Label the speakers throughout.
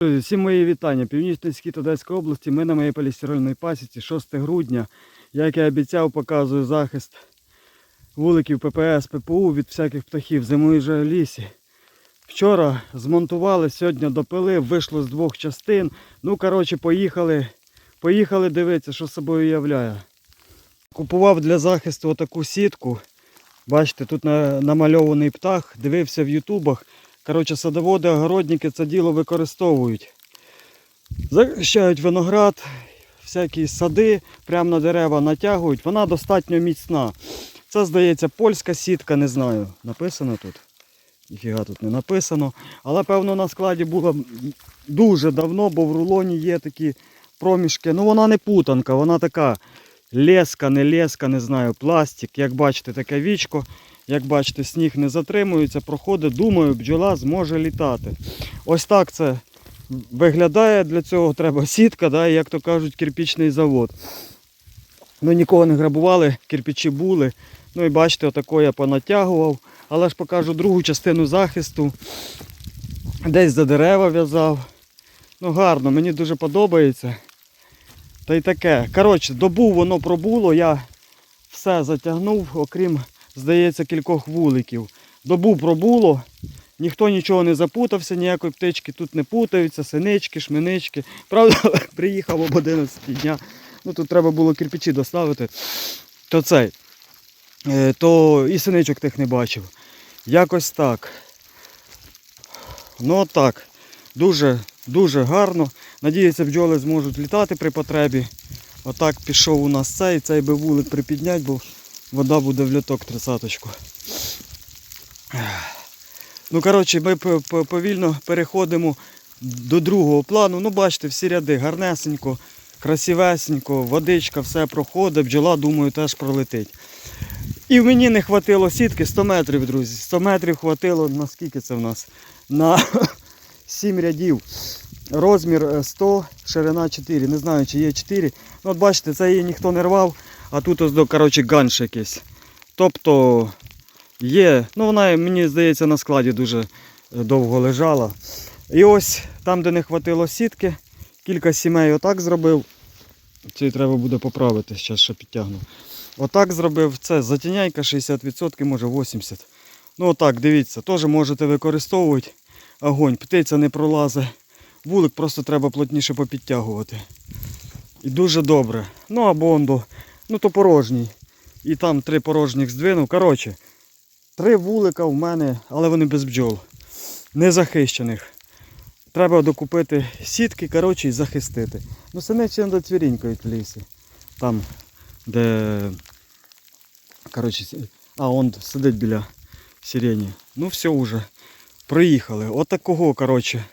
Speaker 1: Друзі, Всім мої вітання. Північний схід Одеської області. Ми на моїй полістирольній пасіці 6 грудня. Як я обіцяв, показую захист вуликів ППС, ППУ від всяких птахів. Зимує вже лісі. Вчора змонтували, сьогодні допили, вийшло з двох частин. Ну, коротше, поїхали, поїхали дивитися, що собою являє. Купував для захисту отаку сітку. Бачите, тут намальований птах, дивився в ютубах. Коротше, садоводи, огородники це діло використовують. Захищають виноград, всякі сади, прямо на дерева натягують. Вона достатньо міцна. Це, здається, польська сітка, не знаю. Написано тут? Ніфіга тут не написано. Але, певно, на складі було дуже давно, бо в рулоні є такі проміжки. Ну, вона не путанка, вона така леска, не леска, не знаю, пластик. Як бачите, таке вічко. Як бачите, сніг не затримується, проходить. Думаю, бджола зможе літати. Ось так це виглядає. Для цього треба сітка, да, як то кажуть, кирпічний завод. Ну, нікого не грабували, кирпичі були. Ну і бачите, отако я понатягував. Але ж покажу другу частину захисту. Десь за дерева в'язав. Ну гарно, мені дуже подобається. Та й таке. Коротше, добу воно пробуло, я все затягнув, окрім, здається, кількох вуликів. Добу пробуло, ніхто нічого не запутався, ніякої птички тут не путаються, синички, шминички. Правда, приїхав об 11 дня. Ну тут треба було кирпичі доставити. То цей. е, То і синичок тих не бачив. Якось так. Ну отак. Дуже, дуже гарно. Надіюся, бджоли зможуть літати при потребі. Отак пішов у нас цей, цей би вулик припіднять, бо вода буде в льоток тридцяточку. Ну, коротше, ми повільно переходимо до другого плану. Ну, бачите, всі ряди гарнесенько, красивесенько, водичка, все проходить, бджола, думаю, теж пролетить. І мені не хватило сітки 100 метрів, друзі. 100 метрів хватило, на скільки це в нас? На 7 рядів. Розмір е, 100, ширина 4. Не знаю, чи є 4. Ну, от бачите, це її ніхто не рвав, а тут ось, коротше, ганш якийсь. Тобто є, ну вона, мені здається, на складі дуже е, довго лежала. І ось там, де не хватило сітки, кілька сімей отак зробив. Це треба буде поправити, зараз ще підтягну. Отак зробив. Це затіняйка 60%, може 80%. Ну отак, дивіться, теж можете використовувати огонь. Птиця не пролазить. Вулик просто треба плотніше попідтягувати. І дуже добре. Ну або он до, ну то порожній. І там три порожніх здвинув. Коротше, три вулика в мене, але вони без бджол. Незахищених. Треба докупити сітки, коротше, і захистити. Ну синиці до цвірінькають в лісі. Там, де. Коротше, а, он сидить біля сирені. Ну все вже. Приїхали. Отакого, коротше,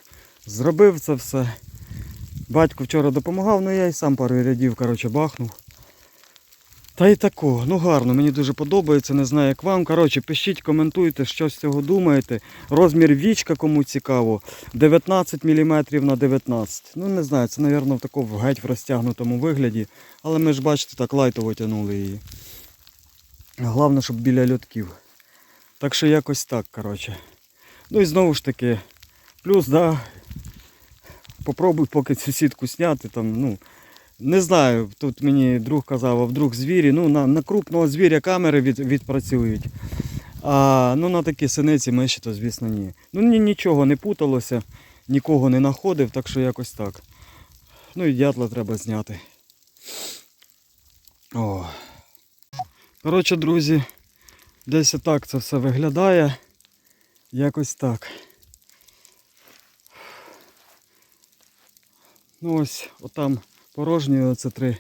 Speaker 1: зробив це все. Батько вчора допомагав, ну я і сам пару рядів, коротше, бахнув. Та й тако, ну гарно, мені дуже подобається, не знаю як вам. Коротше, пишіть, коментуйте, що з цього думаєте. Розмір вічка, кому цікаво, 19 мм на 19. Ну не знаю, це, мабуть, в такому геть в розтягнутому вигляді. Але ми ж бачите, так лайтово тягнули її. Головне, щоб біля льотків. Так що якось так, коротше. Ну і знову ж таки, плюс, да, попробуй поки цю сітку зняти, там, ну, не знаю, тут мені друг казав, а вдруг звірі, ну на, на крупного звіря камери від, відпрацюють. А ну на такі синиці миші, то звісно ні. Ну ні, нічого не путалося, нікого не знаходив, так що якось так. Ну і дятла треба зняти. О. Коротше, друзі, десь отак це все виглядає. Якось так. Ну ось, отам порожні, оце три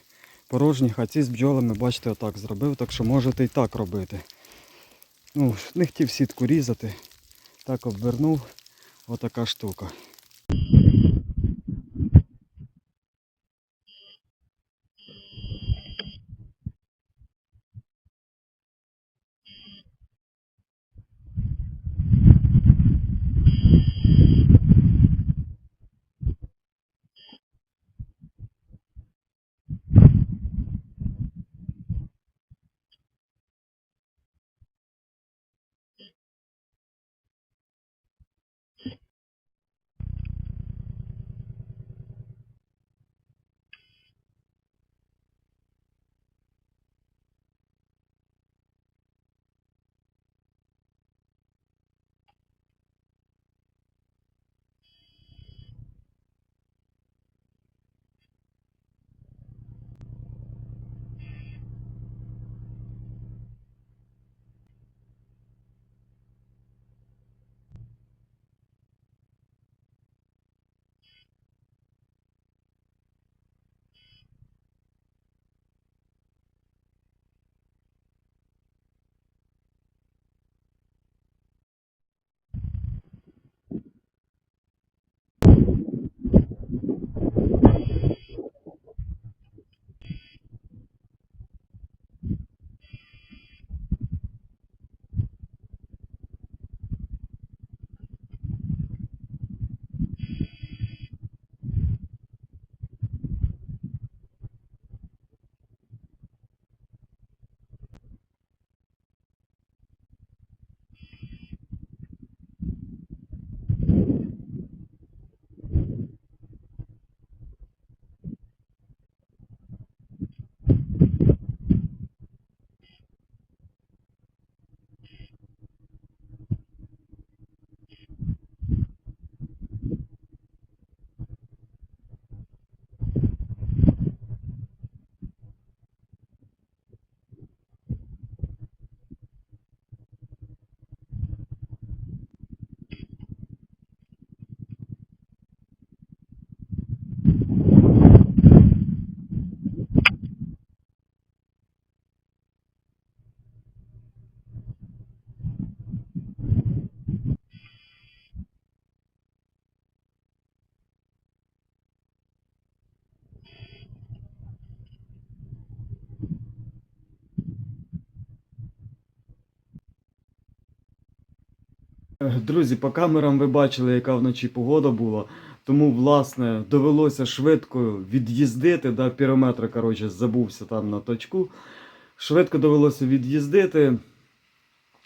Speaker 1: порожні, а ці з бджолами, бачите, отак зробив, так що можете і так робити. Ну, не хотів сітку різати, так обвернув, отака штука. Друзі, по камерам ви бачили, яка вночі погода була. Тому, власне, довелося швидко від'їздити. Да, пірометра, коротше, забувся там на точку. Швидко довелося від'їздити.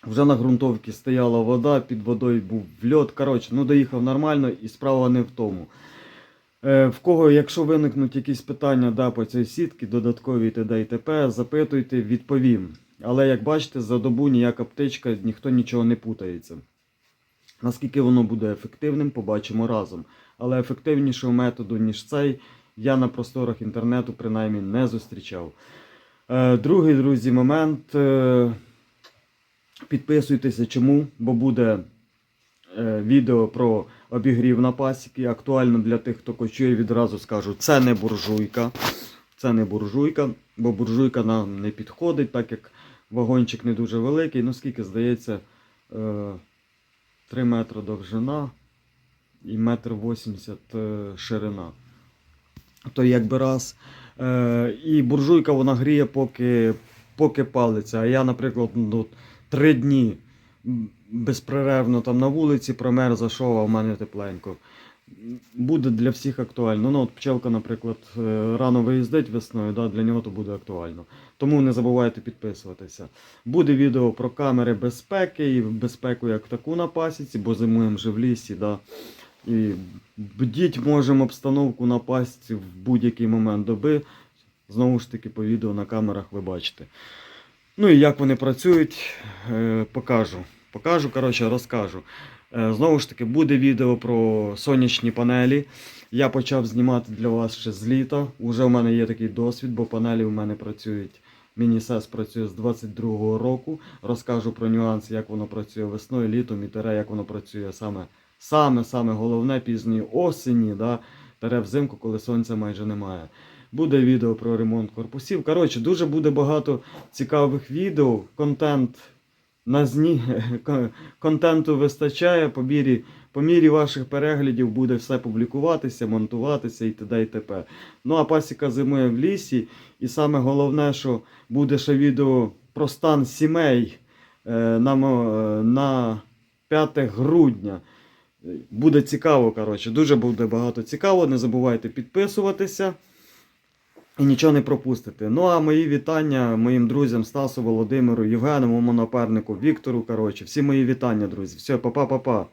Speaker 1: Вже на ґрунтовці стояла вода, під водою був льот. Коротше, ну доїхав нормально і справа не в тому. Е, в кого, якщо виникнуть якісь питання да, по цій сітці, додаткові т.д. і т.п., запитуйте, відповім. Але як бачите, за добу ніяка птичка, ніхто нічого не путається. Наскільки воно буде ефективним, побачимо разом. Але ефективнішого методу, ніж цей, я на просторах інтернету принаймні не зустрічав. Е, другий, друзі, момент. Е, підписуйтеся чому, бо буде е, відео про обігрів на пасіки. Актуально для тих, хто кочує, відразу скажу, це не буржуйка. Це не буржуйка, бо буржуйка нам не підходить, так як вагончик не дуже великий. Ну скільки здається, 3 метри довжина і метр 80 е, ширина. То якби раз. Е, і буржуйка вона гріє, поки, поки палиться. А я, наприклад, ну, 3 дні безперервно там на вулиці промер, зайшов, а в мене тепленько. Буде для всіх актуально. Ну, от пчелка, наприклад, е, рано виїздить весною, да, для нього то буде актуально. Тому не забувайте підписуватися. Буде відео про камери безпеки і безпеку як таку на пасіці, бо зимуємо вже в лісі. Да. І бдіть можемо обстановку на пасіці в будь-який момент доби. Знову ж таки, по відео на камерах ви бачите. Ну і як вони працюють, е, покажу. Покажу, коротше, розкажу. Е, Знову ж таки, буде відео про сонячні панелі. Я почав знімати для вас ще з літа. Уже в мене є такий досвід, бо панелі у мене працюють. Мінісес працює з 22-го року. Розкажу про нюанси, як воно працює весною, літом і тере, як воно працює саме, саме, саме головне пізньої осені, да, тере взимку, коли сонця майже немає. Буде відео про ремонт корпусів. Коротше, дуже буде багато цікавих відео, контент на зні... контенту вистачає. По мірі, по мірі ваших переглядів буде все публікуватися, монтуватися і т.д. і т.п. Ну а пасіка зимує в лісі. І саме головне, що буде ще відео про стан сімей е, на, е, на 5 грудня. Буде цікаво, коротше, дуже буде багато цікаво. Не забувайте підписуватися і нічого не пропустите. Ну а мої вітання моїм друзям Стасу, Володимиру, Євгену, моєму напарнику, Віктору. Коротше, всі мої вітання, друзі. Все, па-па-па-па.